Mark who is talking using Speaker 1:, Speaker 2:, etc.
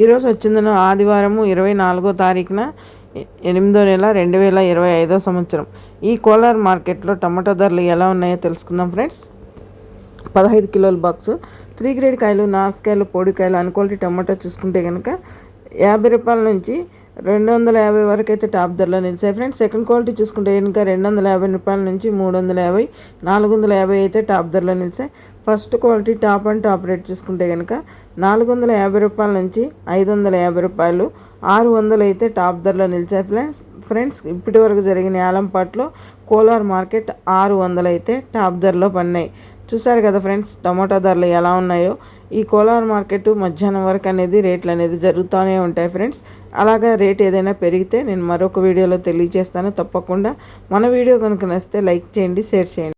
Speaker 1: ఈరోజు వచ్చిందన ఆదివారము ఇరవై నాలుగో తారీఖున ఎనిమిదో నెల రెండు వేల ఇరవై ఐదో సంవత్సరం. ఈ కోలార్ మార్కెట్లో టమాటో ధరలు ఎలా ఉన్నాయో తెలుసుకుందాం ఫ్రెండ్స్. పదహైదు కిలోల బాక్స్ త్రీ గ్రేడ్ కాయలు నాసుకాయలు పొడికాయలు అనుకోటి టమాటో చూసుకుంటే కనుక యాభై రూపాయల నుంచి రెండు వందల యాభై వరకు అయితే టాప్ ధరలో నిలిచాయి ఫ్రెండ్స్. సెకండ్ క్వాలిటీ చూసుకుంటే ఇంకా రెండు వందల యాభై రూపాయల నుంచి మూడు వందల యాభై నాలుగు వందల యాభై అయితే టాప్ ధరలో నిలిచాయి. First quality top and top rate చూసుకుంటే కనుక నాలుగు వందల యాభై రూపాయల నుంచి ఐదు వందల యాభై రూపాయలు ఆరు వందలు అయితే టాప్ ధరలో నిలిచాయి ఫ్రెండ్స్. ఫ్రెండ్స్ ఇప్పటి వరకు జరిగిన ఆలంపాట్లో కోలార్ మార్కెట్ ఆరు వందలు అయితే టాప్ ధరలో పన్నాయి చూసారు కదా ఫ్రెండ్స్ టమాటా ధరలు ఎలా ఉన్నాయో? ఈ కోలార్ మార్కెట్ మధ్యాహ్నం వరకు అనేది రేట్లు అనేది జరుగుతూనే ఉంటాయి ఫ్రెండ్స్. అలాగా రేట్ ఏదైనా పెరిగితే నేను మరొక వీడియోలో తెలియజేస్తాను. తప్పకుండా మన వీడియో కనుక నచ్చితే లైక్ చేయండి షేర్ చేయండి.